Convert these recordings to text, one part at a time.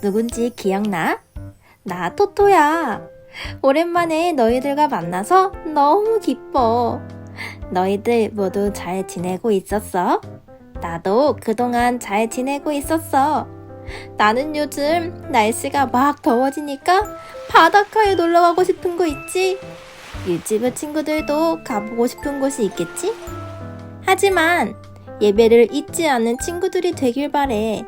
누군지 기억나? 나 토토야. 오랜만에 너희들과 만나서 너무 기뻐. 너희들 모두 잘 지내고 있었어? 나도 그동안 잘 지내고 있었어. 나는 요즘 날씨가 막 더워지니까 바닷가에 놀러 가고 싶은 거 있지? 유치부 친구들도 가보고 싶은 곳이 있겠지? 하지만 예배를 잊지 않는 친구들이 되길 바래.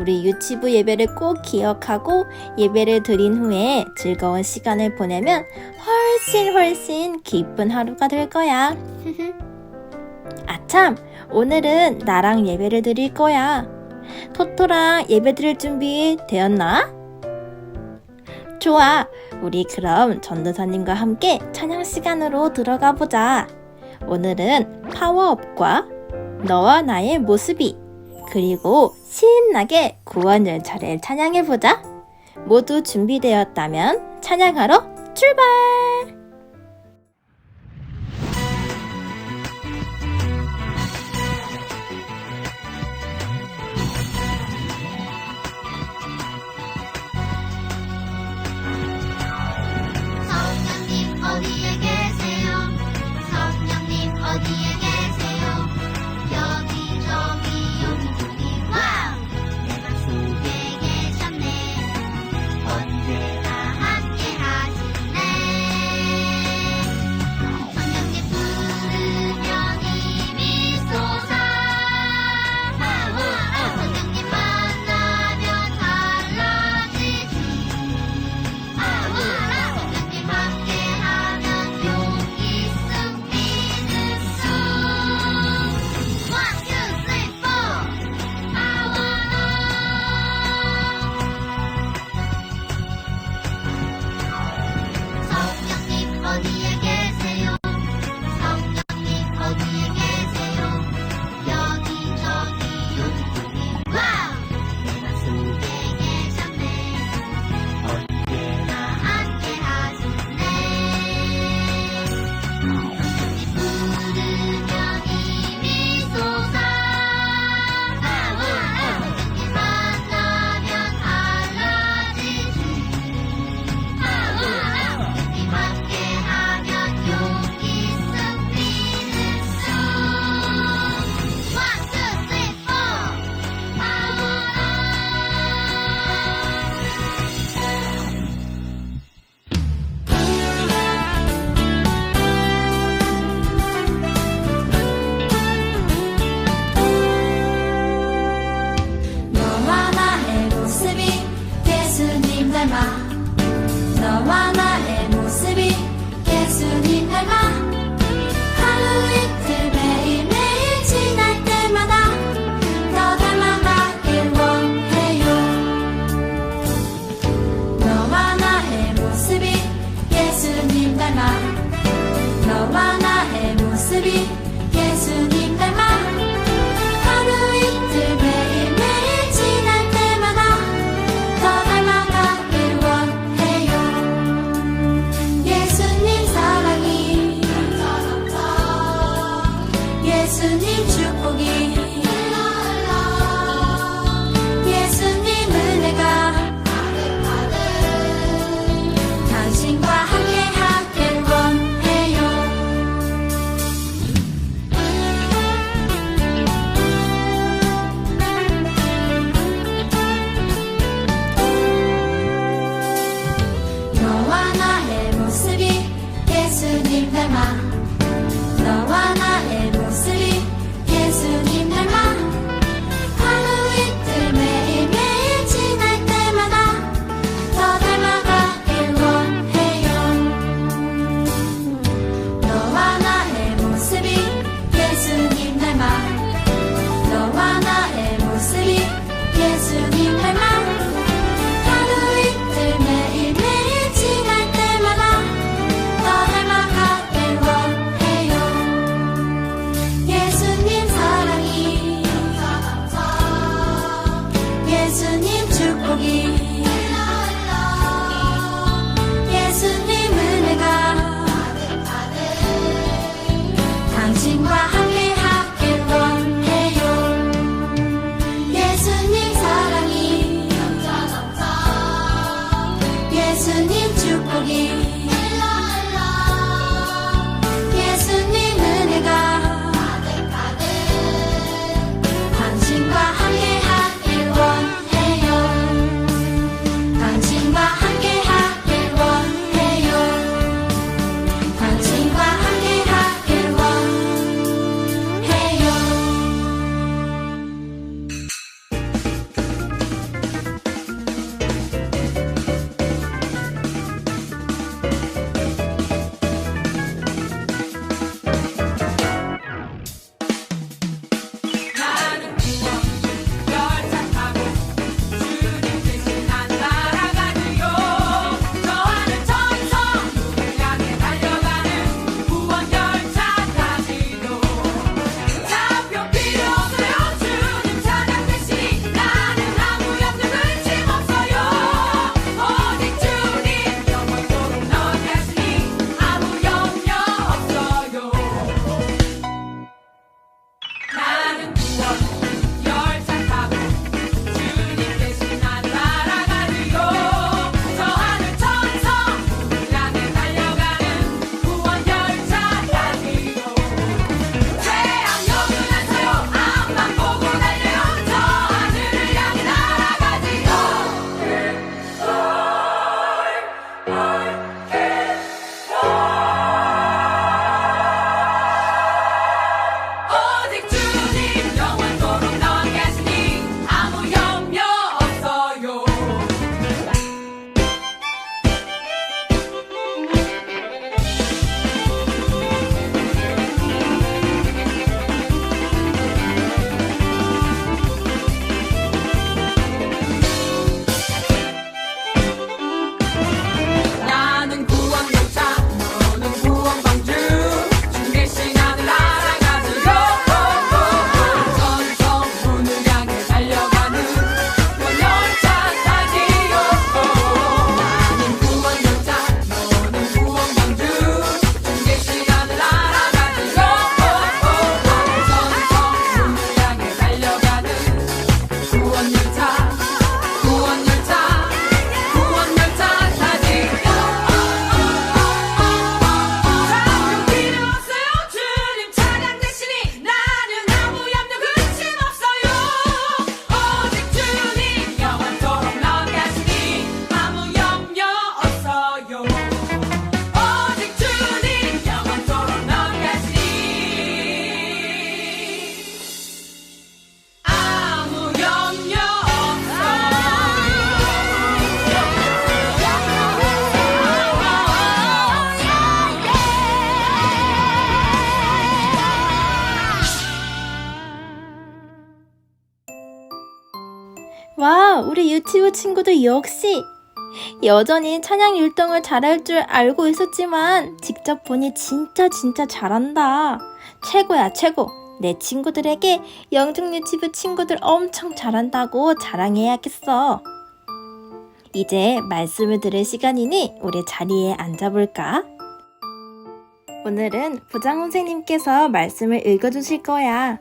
우리 유치부 예배를 꼭 기억하고 예배를 드린 후에 즐거운 시간을 보내면 훨씬 훨씬 기쁜 하루가 될 거야. 아참, 오늘은 나랑 예배를 드릴 거야. 토토랑 예배 드릴 준비 되었나? 좋아. 우리 그럼 전도사님과 함께 찬양 시간으로 들어가 보자. 오늘은 파워업과 너와 나의 모습이 그리고 신나게 구원 열차를 찬양해 보자. 모두 준비되었다면 찬양하러 출발! 유치부 친구들 역시 여전히 찬양 율동을 잘할 줄 알고 있었지만 직접 보니 진짜 진짜 잘한다. 최고야, 최고. 내 친구들에게 영중 유치부 친구들 엄청 잘한다고 자랑해야겠어. 이제 말씀을 들을 시간이니 우리 자리에 앉아볼까? 오늘은 부장 선생님께서 말씀을 읽어주실 거야.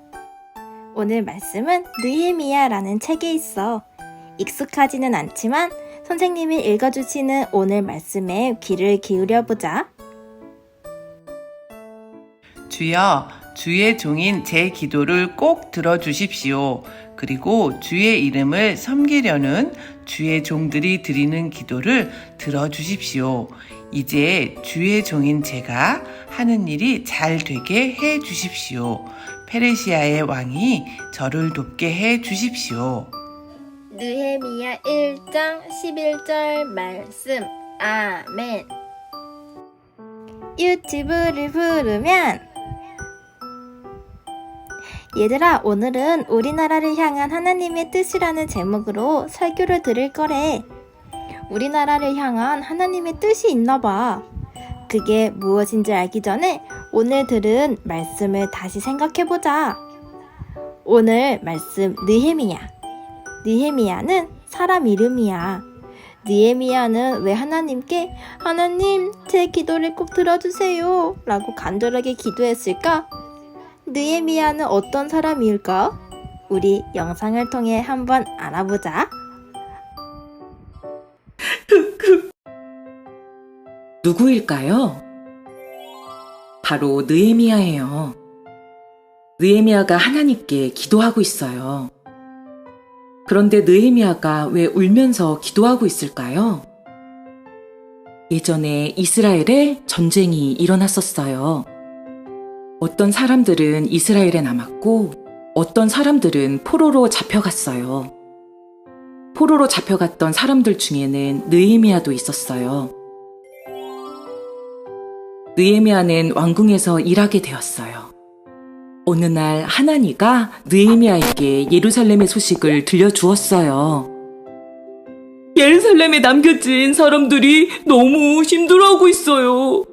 오늘 말씀은 느헤미야라는 책에 있어. 익숙하지는 않지만 선생님이 읽어주시는 오늘 말씀에 귀를 기울여 보자. 주여, 주의 종인 제 기도를 꼭 들어주십시오. 그리고 주의 이름을 섬기려는 주의 종들이 드리는 기도를 들어주십시오. 이제 주의 종인 제가 하는 일이 잘 되게 해 주십시오. 페르시아의 왕이 저를 돕게 해 주십시오. 느헤미야 1장 11절 말씀. 아멘. 유튜브를 부르면 얘들아, 오늘은 우리나라를 향한 하나님의 뜻이라는 제목으로 설교를 들을 거래. 우리나라를 향한 하나님의 뜻이 있나 봐. 그게 무엇인지 알기 전에 오늘 들은 말씀을 다시 생각해 보자. 오늘 말씀 느헤미야. 느헤미야는 사람 이름이야. 느헤미야는 왜 하나님께 하나님 제 기도를 꼭 들어주세요 라고 간절하게 기도했을까? 느헤미야는 어떤 사람일까? 우리 영상을 통해 한번 알아보자. 누구일까요? 바로 느에미아예요. 느에미아가 하나님께 기도하고 있어요. 그런데 느에미아가 왜 울면서 기도하고 있을까요? 예전에 이스라엘에 전쟁이 일어났었어요. 어떤 사람들은 이스라엘에 남았고 어떤 사람들은 포로로 잡혀갔어요. 포로로 잡혀갔던 사람들 중에는 느에미아도 있었어요. 느에미아는 왕궁에서 일하게 되었어요. 어느 날 하나니가 느에미아에게 예루살렘의 소식을 들려주었어요. 예루살렘에 남겨진 사람들이 너무 힘들어하고 있어요.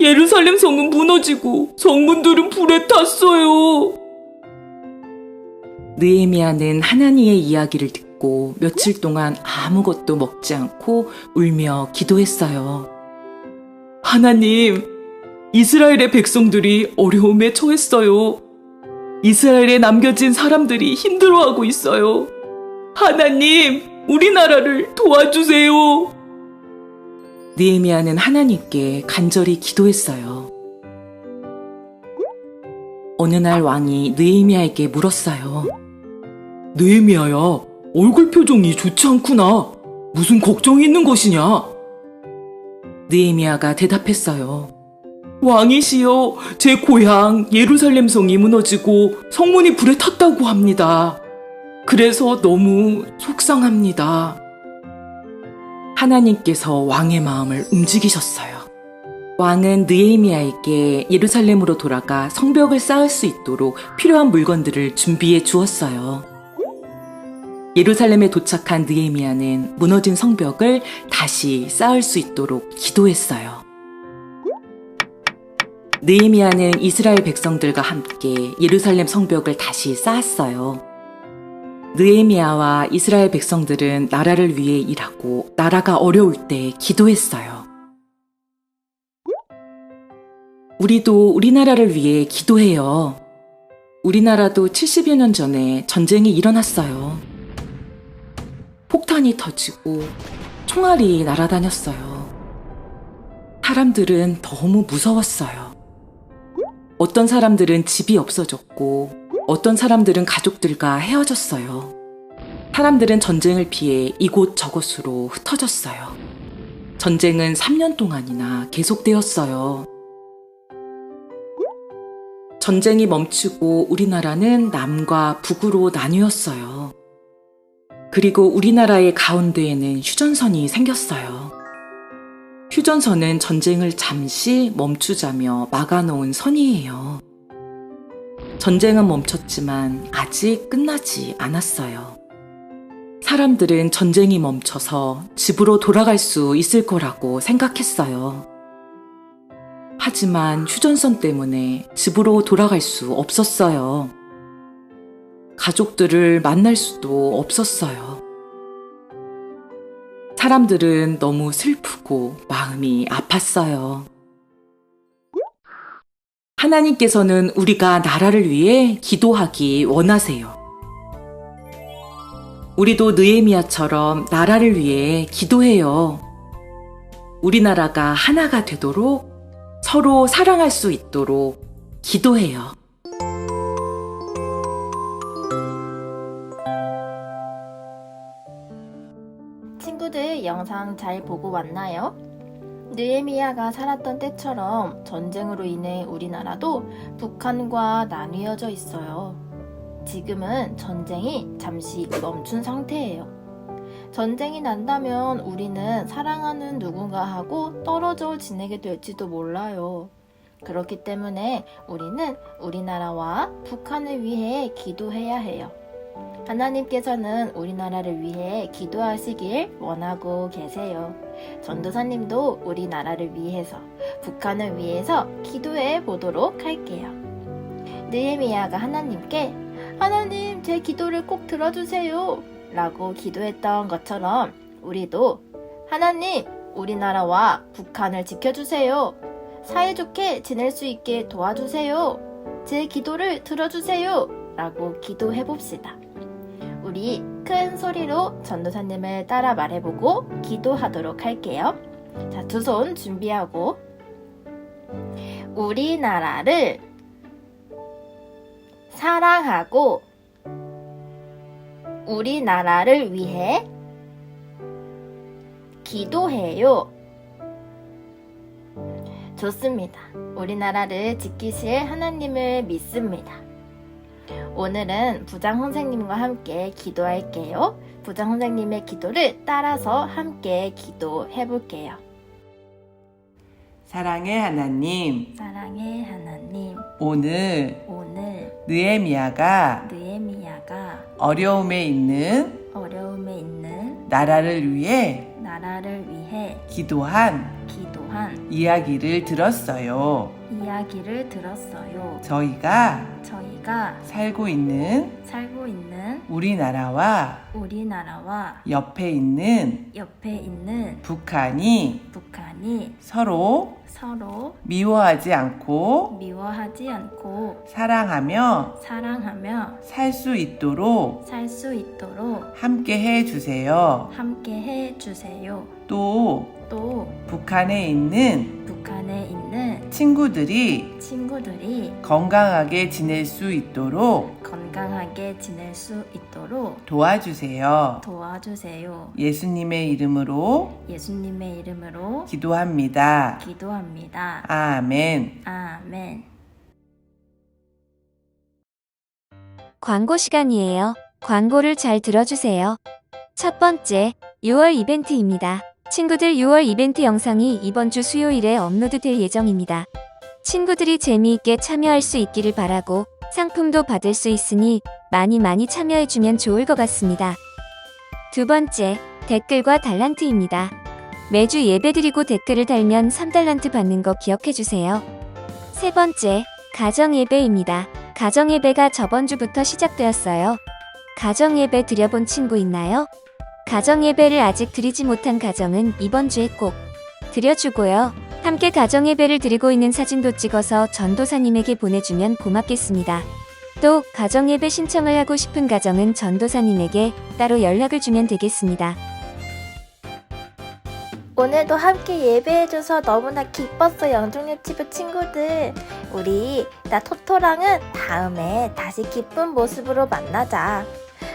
예루살렘 성은 무너지고 성문들은 불에 탔어요. 느에미아는 하나니의 이야기를 듣고 며칠 동안 아무것도 먹지 않고 울며 기도했어요. 하나님, 이스라엘의 백성들이 어려움에 처했어요. 이스라엘에 남겨진 사람들이 힘들어하고 있어요. 하나님, 우리나라를 도와주세요. 느헤미야는 하나님께 간절히 기도했어요. 어느 날 왕이 느헤미야에게 물었어요. 느헤미야야, 얼굴 표정이 좋지 않구나. 무슨 걱정이 있는 것이냐? 느헤미야가 대답했어요. 왕이시여, 제 고향 예루살렘 성이 무너지고 성문이 불에 탔다고 합니다. 그래서 너무 속상합니다. 하나님께서 왕의 마음을 움직이셨어요. 왕은 느헤미야에게 예루살렘으로 돌아가 성벽을 쌓을 수 있도록 필요한 물건들을 준비해 주었어요. 예루살렘에 도착한 느헤미야는 무너진 성벽을 다시 쌓을 수 있도록 기도했어요. 느헤미야는 이스라엘 백성들과 함께 예루살렘 성벽을 다시 쌓았어요. 느헤미야와 이스라엘 백성들은 나라를 위해 일하고 나라가 어려울 때 기도했어요. 우리도 우리나라를 위해 기도해요. 우리나라도 70여 년 전에 전쟁이 일어났어요. 폭탄이 터지고 총알이 날아다녔어요. 사람들은 너무 무서웠어요. 어떤 사람들은 집이 없어졌고, 어떤 사람들은 가족들과 헤어졌어요. 사람들은 전쟁을 피해 이곳 저곳으로 흩어졌어요. 전쟁은 3년 동안이나 계속되었어요. 전쟁이 멈추고 우리나라는 남과 북으로 나뉘었어요. 그리고 우리나라의 가운데에는 휴전선이 생겼어요. 휴전선은 전쟁을 잠시 멈추자며 막아놓은 선이에요. 전쟁은 멈췄지만 아직 끝나지 않았어요. 사람들은 전쟁이 멈춰서 집으로 돌아갈 수 있을 거라고 생각했어요. 하지만 휴전선 때문에 집으로 돌아갈 수 없었어요. 가족들을 만날 수도 없었어요. 사람들은 너무 슬프고 마음이 아팠어요. 하나님께서는 우리가 나라를 위해 기도하기 원하세요. 우리도 느에미아처럼 나라를 위해 기도해요. 우리나라가 하나가 되도록 서로 사랑할 수 있도록 기도해요. 영상 잘 보고 왔나요? 느에미야가 살았던 때처럼 전쟁으로 인해 우리나라도 북한과 나뉘어져 있어요. 지금은 전쟁이 잠시 멈춘 상태예요. 전쟁이 난다면 우리는 사랑하는 누군가하고 떨어져 지내게 될지도 몰라요. 그렇기 때문에 우리는 우리나라와 북한을 위해 기도해야 해요. 하나님께서는 우리나라를 위해 기도하시길 원하고 계세요. 전도사님도 우리나라를 위해서, 북한을 위해서 기도해 보도록 할게요. 느헤미야가 하나님께 하나님 제 기도를 꼭 들어주세요 라고 기도했던 것처럼 우리도 하나님 우리나라와 북한을 지켜주세요. 사이좋게 지낼 수 있게 도와주세요. 제 기도를 들어주세요. 라고 기도해 봅시다. 우리 큰 소리로 전도사님을 따라 말해보고 기도하도록 할게요. 자, 두 손 준비하고 우리나라를 사랑하고 우리나라를 위해 기도해요. 좋습니다. 우리나라를 지키실 하나님을 믿습니다. 오늘은 부장 선생님과 함께 기도할게요. 부장 선생님의 기도를 따라서 함께 기도해 볼게요. 사랑의 하나님, 사랑의 하나님, 오늘 오늘 느에미아가 느에미야가 어려움에 있는 어려움에 있는 나라를 위해 나라를 위해 기도한 기도한 이야기를 들었어요. 이야기를 들었어요. 저희가 저희가 살고 있는 살고 있는 우리나라와 우리나라와 옆에 있는 옆에 있는 북한이 북한이 서로 서로 미워하지 않고 미워하지 않고 사랑하며 사랑하며 살 수 있도록 살 수 있도록 함께 해 주세요. 함께 해 주세요. 또 또 북한에 있는 북한에 있는 친구들이 친구들이 건강하게 지낼 수 있도록 건강하게 지낼 수 있도록 도와주세요. 도와주세요. 예수님의 이름으로 예수님의 이름으로 기도합니다. 기도합니다. 아멘. 아멘. 광고 시간이에요. 광고를 잘 들어주세요. 첫 번째, 6월 이벤트입니다. 친구들 6월 이벤트 영상이 이번 주 수요일에 업로드될 예정입니다. 친구들이 재미있게 참여할 수 있기를 바라고 상품도 받을 수 있으니 많이 많이 참여해주면 좋을 것 같습니다. 두 번째, 댓글과 달란트입니다. 매주 예배드리고 댓글을 달면 3달란트 받는 거 기억해주세요. 세 번째, 가정예배입니다. 가정예배가 저번 주부터 시작되었어요. 가정예배 드려본 친구 있나요? 가정예배를 아직 드리지 못한 가정은 이번 주에 꼭 드려주고요. 함께 가정 예배를 드리고 있는 사진도 찍어서 전도사님에게 보내주면 고맙겠습니다. 또 가정 예배 신청을 하고 싶은 가정은 전도사님에게 따로 연락을 주면 되겠습니다. 오늘도 함께 예배해줘서 너무나 기뻤어 영종 유튜브 친구들 우리 나 토토랑은 다음에 다시 기쁜 모습으로 만나자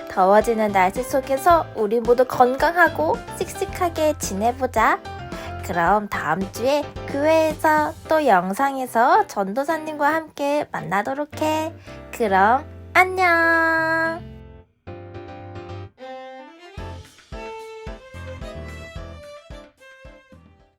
더워지는 날씨 속에서 우리 모두 건강하고 씩씩하게 지내보자 그럼 다음 주에 교회에서 또 영상에서 전도사님과 함께 만나도록 해. 그럼 안녕